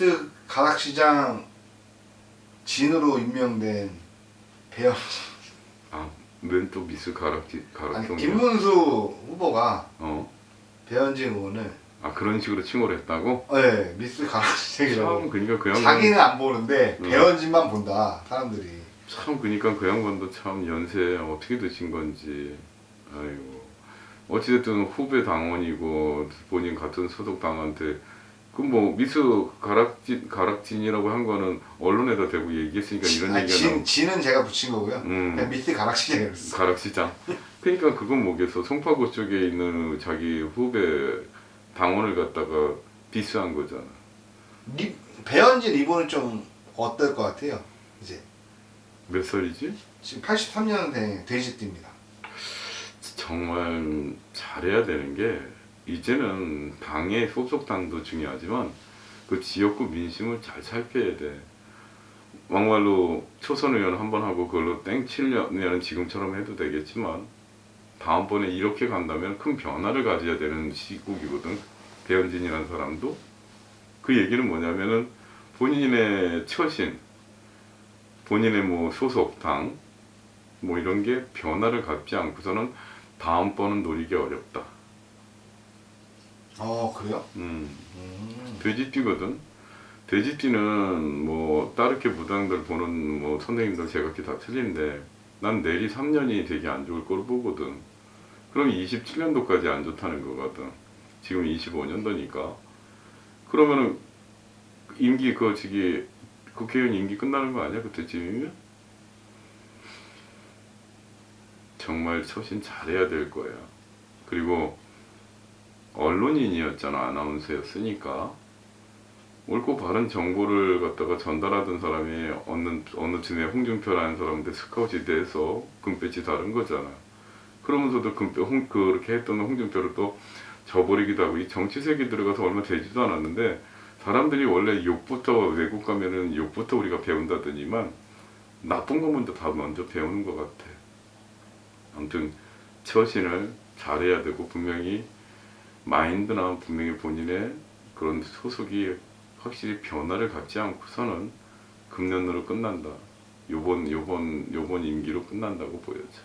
미스 가락시장 진으로 임명된 배현 아맨 또 미스 가락지 아니 가락동 김문수 후보가 어? 배현진 의원을 아 그런 식으로 칭호를 했다고? 네 미스 가락시장이라고 참 그러니까 그 양반 자기는 안 보는데 음. 배현진만 본다 사람들이 참 그러니까 그 양반도 참 연세 어떻게 드신 건지 아이고 어찌됐든 후배 당원이고 본인 같은 소속 당한테 그뭐 미스 가락진 가락진이라고 한 거는 언론에다 대고 얘기했으니까 이런 아니, 얘기가 진, 나오. 진은 제가 붙인 거고요 음. 그냥 미스 가락시장이라고 했어 가락시장. 그러니까 그건 뭐겠어. 송파구 쪽에 있는 자기 후배 당원을 갖다가 비스한 거잖아. 리, 배현진 이분은 좀 어떨 것 같아요 이제 몇 살이지? 지금 83년생 돼지띠입니다 정말 잘해야 되는 게 이제는 당의 소속 당도 중요하지만 그 지역구 민심을 잘 살펴야 돼. 막말로 초선 의원 한 번 하고 그걸로 땡 치려면 지금처럼 해도 되겠지만 다음번에 이렇게 간다면 큰 변화를 가져야 되는 시국이거든. 배현진이라는 사람도 그 얘기는 뭐냐면은 본인의 처신, 본인의 뭐 소속 당, 뭐 이런 게 변화를 갖지 않고서는 다음번은 노리기 어렵다. 어 그래요? 음, 음. 돼지띠거든. 돼지띠는 뭐 따르게 무당들 보는 뭐 선생님들 제각기 다 틀린데 난 내리 3년이 되게 안 좋을 거로 보거든. 그럼 27년도까지 안 좋다는 거거든. 지금 25년도니까. 그러면은 임기 그 저기 국회의원 임기 끝나는 거 아니야 그때쯤이면? 정말 처신 잘해야 될 거야. 그리고 언론인이었잖아 아나운서였으니까 옳고 바른 정보를 갖다가 전달하던 사람이 어느 어느 쯤에 홍준표라는 사람한테 스카웃이 돼서 금배지 다른 거잖아. 그러면서도 금배 홍 그렇게 했던 홍준표를 또 저버리기도 하고 이 정치색이 들어가서 얼마 되지도 않았는데 사람들이 원래 욕부터 외국 가면은 욕부터 우리가 배운다더니만 나쁜 거 먼저 다 먼저 배우는 것 같아. 아무튼 처신을 잘해야 되고 분명히 마인드나 분명히 본인의 그런 소속이 확실히 변화를 갖지 않고서는 금년으로 끝난다. 요번 요번 요번 임기로 끝난다고 보여져.